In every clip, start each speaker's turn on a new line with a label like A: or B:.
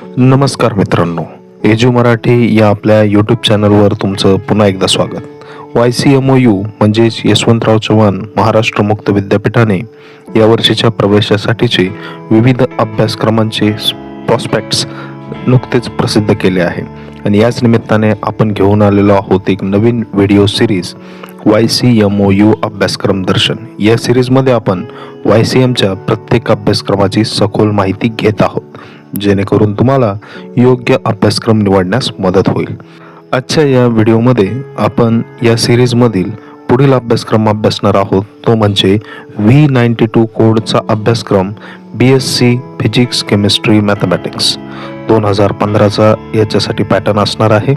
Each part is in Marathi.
A: नमस्कार मित्रांनो एजू मराठी या आपल्या यूट्यूब चॅनलवर तुमचं पुन्हा एकदा स्वागत. Y C M O U म्हणजेच यशवंतराव चव्हाण महाराष्ट्र मुक्त विद्यापीठाने या वर्षीच्या प्रवेशासाठीचे विविध अभ्यासक्रमांचे प्रॉस्पेक्ट्स नुकतेच प्रसिद्ध केले आहे. आणि याच निमित्ताने आपण घेऊन आलेलो आहोत एक नवीन video series Y C M O U अभ्यासक्रम दर्शन. या सिरीजमध्ये आपण वाय सी एमच्या प्रत्येक अभ्यासक्रमाची सखोल माहिती घेत आहोत. जेणेकरून तुम्हाला योग्य अभ्यासक्रम निवडण्यास मदत होईल. आजच्या या व्हिडिओमध्ये आपण या सिरीजमधील पुढील अभ्यासक्रम अभ्यासणार आहोत. तो म्हणजे व्ही नाईन्टी टू कोडचा अभ्यासक्रम B S C physics chemistry mathematics. दोन हजार पंधराचा याच्यासाठी पॅटर्न असणार आहे.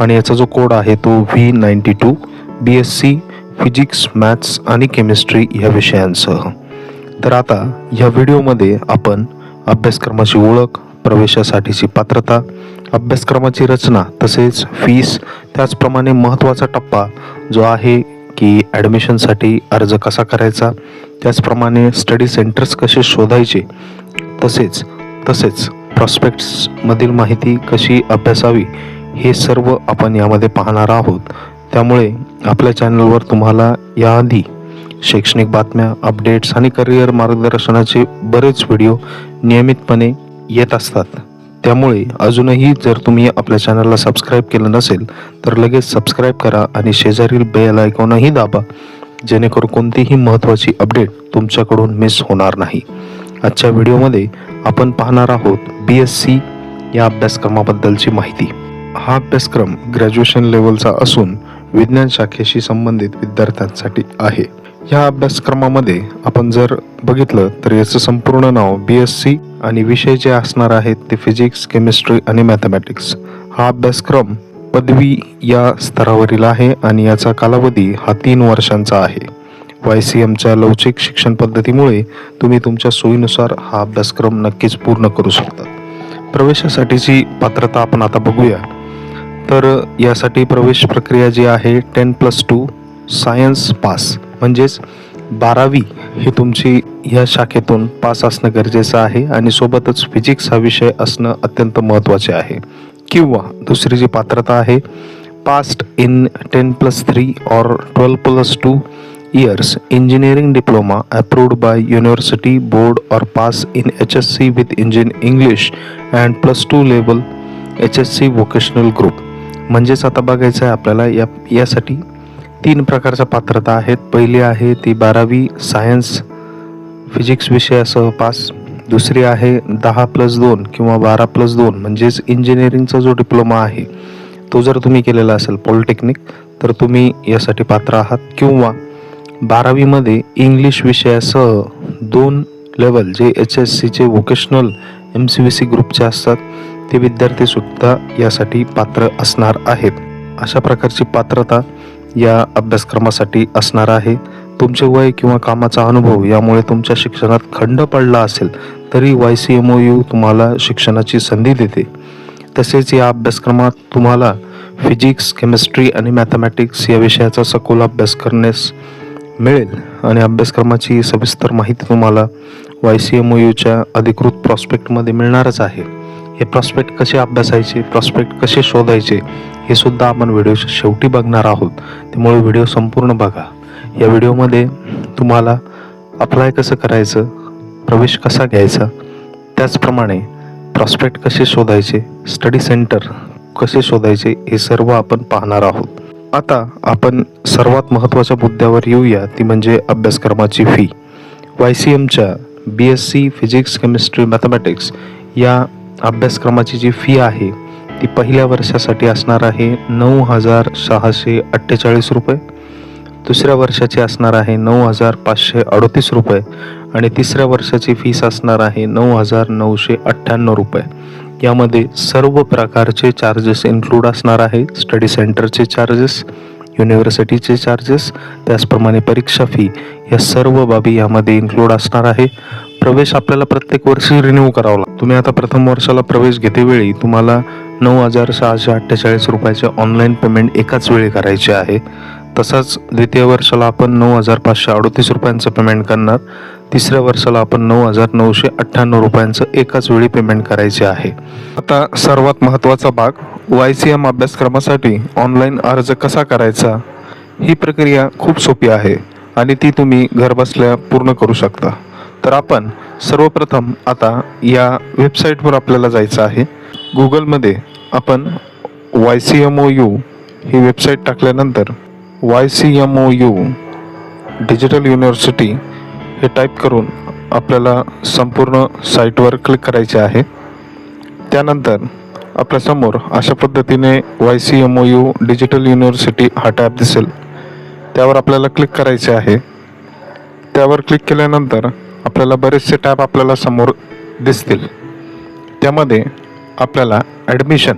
A: आणि याचा जो कोड आहे तो V ninety two B S C physics maths आणि केमिस्ट्री या विषयांसह. तर आता या व्हिडिओमध्ये आपण अभ्यासक्रमाची ओळख प्रवेशासाठीची पात्रता अभ्यासक्रमाची रचना तसेच फीस त्याचप्रमाणे महत्त्वाचा टप्पा जो आहे की ॲडमिशनसाठी अर्ज कसा करायचा त्याचप्रमाणे स्टडी सेंटर्स कसे शोधायचे तसेच तसेच प्रॉस्पेक्ट्समधील माहिती कशी अभ्यासावी हे सर्व आपण यामध्ये पाहणार आहोत. त्यामुळे आपल्या चॅनलवर तुम्हाला याआधी शैक्षणिक बातम्या अपडेट्स आणि करिअर मार्गदर्शनाचे बरेच व्हिडिओ नियमितपणे येत असतात. त्यामुळे अजूनही जर तुम्ही आपल्या चॅनलला सबस्क्राईब केलं नसेल तर लगेच सबस्क्राईब करा आणि शेजारील बेल आयकॉनही दाबा जेणेकरून कोणतीही महत्त्वाची अपडेट तुमच्याकडून मिस होणार नाही. आजच्या व्हिडिओमध्ये आपण पाहणार आहोत बी एस सी या अभ्यासक्रमाबद्दलची माहिती. हा अभ्यासक्रम ग्रॅज्युएशन लेवलचा असून विज्ञान शाखेशी संबंधित विद्यार्थ्यांसाठी आहे. ह्या अभ्यासक्रमामध्ये आपण जर बघितलं तर याचं संपूर्ण नाव बी एस सी आणि विषय जे असणार आहेत ते फिजिक्स केमिस्ट्री आणि मॅथमॅटिक्स हा अभ्यासक्रम पदवी या स्तरावरील आहे आणि याचा कालावधी हा तीन वर्षांचा आहे. वाय सी एमच्या लवचिक शिक्षण पद्धतीमुळे तुम्ही तुमच्या सोयीनुसार हा अभ्यासक्रम नक्कीच पूर्ण करू शकता. प्रवेशासाठीची पात्रता आपण आता बघूया. तर यासाठी प्रवेश प्रक्रिया जी आहे ten plus two science pass म्हणजेच बारावी ही तुमची ह्या शाखेतून पास असणं गरजेचं आहे आणि सोबतच फिजिक्स हा विषय असणं अत्यंत महत्त्वाचे आहे. किंवा दुसरी जी पात्रता आहे passed in ten plus three or twelve plus two years engineering diploma approved by university board or pass in H S C with engine English and plus two level H S C vocational group म्हणजेच आता बघायचं आहे आपल्याला या यासाठी तीन प्रकारच्या पात्रता आहेत. पहिली आहे ती बारावी सायन्स फिजिक्स विषयासह पास. दुसरी आहे दहा प्लस दोन किंवा बारा प्लस दोन म्हणजेच इंजिनिअरिंगचा जो डिप्लोमा आहे तो जर तुम्ही केलेला असेल पॉलिटेक्निक तर तुम्ही यासाठी पात्र आहात. किंवा बारावीमध्ये इंग्लिश विषयासह दोन लेवल जे एच एस सीचे vocational M C V C ग्रुपचे असतात ते विद्यार्थीसुद्धा यासाठी पात्र असणार आहेत. अशा प्रकारची पात्रता या अभ्यासक्रमासाठी असणार आहे. तुमचे वय किंवा कामाचा अनुभव यामुळे तुमच्या शिक्षणात खंड पडला असेल तरी Y C M O U तुम्हाला शिक्षणाची संधी देते. तसेच या अभ्यासक्रमात तुम्हाला फिजिक्स केमिस्ट्री आणि मॅथमॅटिक्स या विषयाचा सखोल अभ्यास करण्यास मिळेल आणि अभ्यासक्रमाची सविस्तर माहिती तुम्हाला वाय सी एम ओ यूच्या अधिकृत प्रॉस्पेक्टमध्ये मिळणारच आहे. हे प्रॉस्पेक्ट कसे अभ्यासायचे प्रॉस्पेक्ट कसे शोधायचे हे सुद्धा आपण व्हिडिओच्या शेवटी बघणार आहोत. त्यामुळे व्हिडिओ संपूर्ण बघा. या व्हिडिओमध्ये तुम्हाला अप्लाय कसं करायचं प्रवेश कसा घ्यायचा त्याचप्रमाणे प्रॉस्पेक्ट कसे शोधायचे स्टडी सेंटर कसे शोधायचे हे सर्व आपण पाहणार आहोत. आता आपण सर्वात महत्त्वाच्या मुद्द्यावर येऊया ती म्हणजे अभ्यासक्रमाची फी वाय सी एमच्या B S C physics chemistry mathematics या अभ्यासक्रमाची जी फी आहे ती पहिल्या वर्षासाठी असणार आहे नऊ हजार सहाशे अठ्ठेचाळीस रुपये. दुसऱ्या वर्षाची असणार आहे नऊ हजार पाचशे अडतीस रुपये आणि तिसऱ्या वर्षाची फीस असणार आहे नऊ हजार नऊशे अठ्ठ्याण्णव रुपये. यामध्ये सर्व प्रकारचे चार्जेस इन्क्लूड असणार आहे स्टडी सेंटरचे चार्जेस युनिव्हर्सिटीचे चार्जेस त्याचप्रमाणे परीक्षा फी या सर्व बाबी यामध्ये इन्क्लूड असणार आहे. प्रवेश आपल्याला प्रत्येक वर्षी रिन्यू करावा लागतो. तुम्ही आता प्रथम वर्षाला प्रवेश घेतेवेळी तुम्हाला नऊ हजार सहाशे अठ्ठेचाळीस रुपयाचे ऑनलाईन पेमेंट एकाच वेळी करायचे आहे. तसंच द्वितीय वर्षाला आपण नऊ हजार पाचशे अडतीस रुपयांचं पेमेंट करणार. तिसऱ्या वर्षाला आपण नऊ हजार नऊशे अठ्ठ्याण्णव रुपयांचं एकाच वेळी पेमेंट करायचे आहे. आता सर्वात महत्त्वाचा भाग वाय सी एम अभ्यासक्रमासाठी ऑनलाईन अर्ज कसा करायचा? ही प्रक्रिया खूप सोपी आहे आणि ती तुम्ही घरबसल्या पूर्ण करू शकता. तर आपण सर्वप्रथम आता या वेबसाईटवर आपल्याला जायचं आहे. गुगलमध्ये आपण Y C M O U ही वेबसाईट टाकल्यानंतर Y C M O U digital university हे टाईप करून आपल्याला संपूर्ण साईटवर क्लिक करायचे आहे. त्यानंतर आपल्यासमोर अशा पद्धतीने Y C M O U digital university हा टॅब दिसेल. त्यावर आपल्याला क्लिक करायचे आहे. त्यावर क्लिक केल्यानंतर आपल्याला बरेचसे टॅब आपल्याला समोर दिसतील. त्यामध्ये आपल्याला ॲडमिशन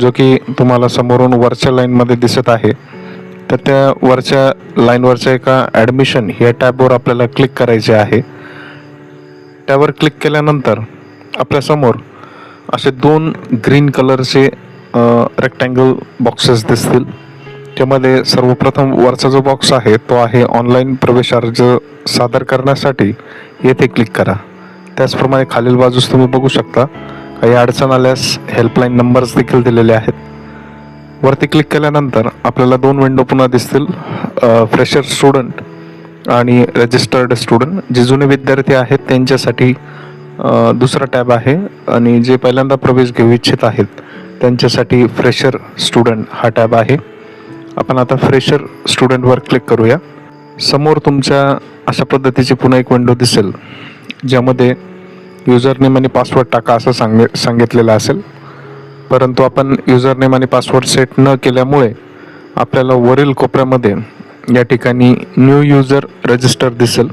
A: जो की तुम्हाला समोरून वरच्या लाईनमध्ये दिसत आहे तर त्या वरच्या लाईनवरच्या एका ॲडमिशन या टॅबवर आपल्याला क्लिक करायचे आहे. त्यावर क्लिक केल्यानंतर आपल्यासमोर असे दोन ग्रीन कलरचे रेक्टँगल बॉक्सेस दिसतील. त्यामध्ये सर्वप्रथम वरचा जो बॉक्स आहे तो आहे ऑनलाईन प्रवेश अर्ज सादर करण्यासाठी. येथे क्लिक करा. त्याचप्रमाणे खालील बाजूस तुम्ही बघू शकता काही अडचण आल्यास हेल्पलाईन नंबर्स देखील दिलेले आहेत. वरती क्लिक केल्यानंतर आपल्याला दोन विंडो पुन्हा दिसतील. फ्रेशर स्टुडंट आणि रजिस्टर्ड स्टुडंट जे जुने विद्यार्थी आहेत त्यांच्यासाठी दुसरा टॅब आहे आणि जे पहिल्यांदा प्रवेश घेऊ इच्छित आहेत त्यांच्यासाठी फ्रेशर स्टुडंट हा टॅब आहे. आपण आता फ्रेशर स्टुडंटवर क्लिक करूया. समोर तुमच्या अशा पद्धतीची पुन्हा एक विंडो दिसेल ज्यामध्ये युजर नेम आणि पासवर्ड टाका असं सांग सांगितलेलं असेल. परंतु आपण युजर नेम आणि पासवर्ड सेट न केल्यामुळे आपल्याला वरील कोपऱ्यामध्ये या ठिकाणी न्यू युजर रजिस्टर दिसेल.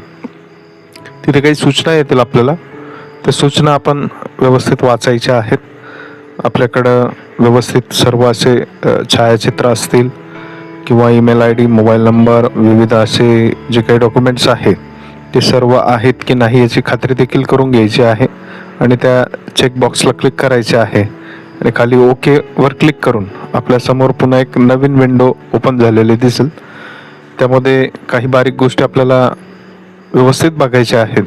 A: तिथे काही सूचना येतील आपल्याला. त्या सूचना आपण व्यवस्थित वाचायच्या आहेत. आपल्याकडं व्यवस्थित सर्व असे छायाचित्र असतील. किंवा email I D mobile number विविध असे जे काही डॉक्युमेंट्स आहेत ते सर्व आहेत की नाही याची खात्री देखील करून घ्यायची आहे. आणि त्या चेकबॉक्सला क्लिक करायचे आहे. आणि खाली ओकेवर क्लिक करून आपल्यासमोर पुन्हा एक नवीन विंडो ओपन झालेली दिसेल. त्यामध्ये काही बारीक गोष्टी आपल्याला व्यवस्थित बघायच्या आहेत.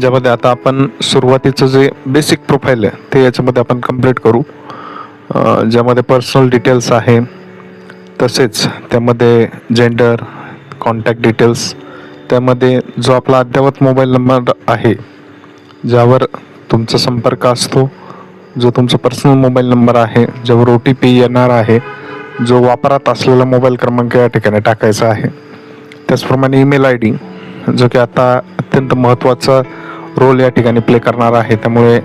A: ज्यामध्ये आता आपण सुरुवातीचं जे बेसिक प्रोफाईल आहे ते याच्यामध्ये आपण कंप्लीट करू. ज्यामध्ये पर्सनल डिटेल्स आहे तसेच त्यामध्ये जेंडर कॉन्टॅक्ट डिटेल्स त्यामध्ये जो आपला अद्ययावत मोबाईल नंबर आहे ज्यावर तुमचा संपर्क असतो जो तुमचा पर्सनल मोबाईल नंबर आहे ज्यावर ओ टी पी येणार आहे जो वापरात असलेला मोबाईल क्रमांक या ठिकाणी टाकायचा आहे. त्याचप्रमाणे ईमेल आय डी जो की आता अत्यंत महत्त्वाचा रोल या ठिकाणी प्ले करणार आहे. त्यामुळे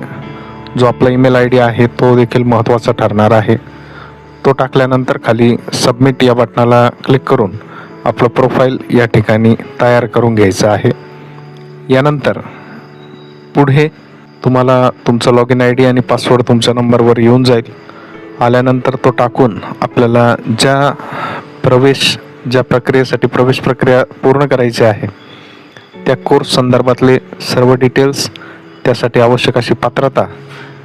A: जो आपला ईमेल आय डी आहे तो देखील महत्त्वाचा ठरणार आहे. तो टाकल्यानंतर खाली सबमिट या बटनाला क्लिक करून आपलं प्रोफाईल या ठिकाणी तयार करून घ्यायचं आहे. यानंतर पुढे तुम्हाला तुमचं लॉग इन आय डी आणि पासवर्ड तुमच्या नंबरवर येऊन जाईल. आल्यानंतर तो टाकून आपल्याला ज्या प्रवेश ज्या प्रक्रियेसाठी प्रवेश प्रक्रिया पूर्ण करायची आहे त्या कोर्स संदर्भातले सर्व डिटेल्स त्यासाठी आवश्यक अशी पात्रता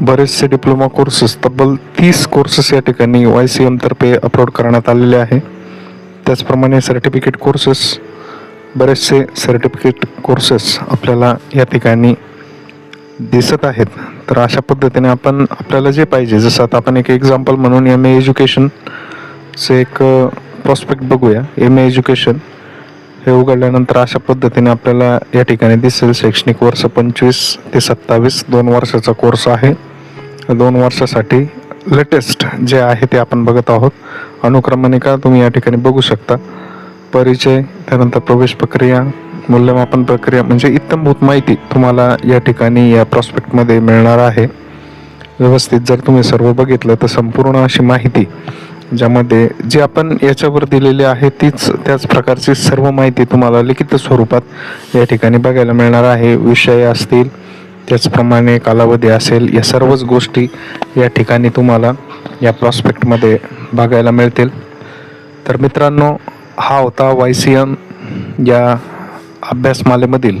A: बरेचसे डिप्लोमा कोर्सेस तब्बल तीस कोर्सेस या ठिकाणी वाय सी एमतर्फे अपलोड करण्यात आलेले आहे. त्याचप्रमाणे सर्टिफिकेट कोर्सेस बरेचसे सर्टिफिकेट कोर्सेस आपल्याला या ठिकाणी दिसत आहेत. तर अशा पद्धतीने आपण आपल्याला जे पाहिजे जसं आता आपण एक एक्झाम्पल म्हणून एम ए एज्युकेशनचे एक प्रॉस्पेक्ट बघूया. एम ए एज्युकेशन हे उघडल्यानंतर अशा पद्धतीने आपल्याला या ठिकाणी दिसेल. शैक्षणिक वर्ष पंचवीस ते सत्तावीस दोन वर्षाचा कोर्स आहे. दोन वर्षासाठी लेटेस्ट जे आहे ते आपण बघत आहोत. अनुक्रमणिका तुम्ही या ठिकाणी बघू शकता. परिचय त्यानंतर प्रवेश प्रक्रिया मूल्यमापन प्रक्रिया म्हणजे इत्तमभूत माहिती तुम्हाला या ठिकाणी या प्रॉस्पेक्टमध्ये मिळणार आहे. व्यवस्थित जर तुम्ही सर्व बघितलं तर संपूर्ण अशी माहिती ज्यामध्ये जी आपण याच्यावर दिलेली आहे तीच त्याच प्रकारची सर्व माहिती तुम्हाला लिखित स्वरूपात या ठिकाणी बघायला मिळणार आहे. विषय असतील त्याचप्रमाणे कालावधी असेल या सर्वच गोष्टी या ठिकाणी तुम्हाला या प्रॉस्पेक्टमध्ये बघायला मिळतील. तर मित्रांनो हा होता वाय सी एम या अभ्यासमालेमधील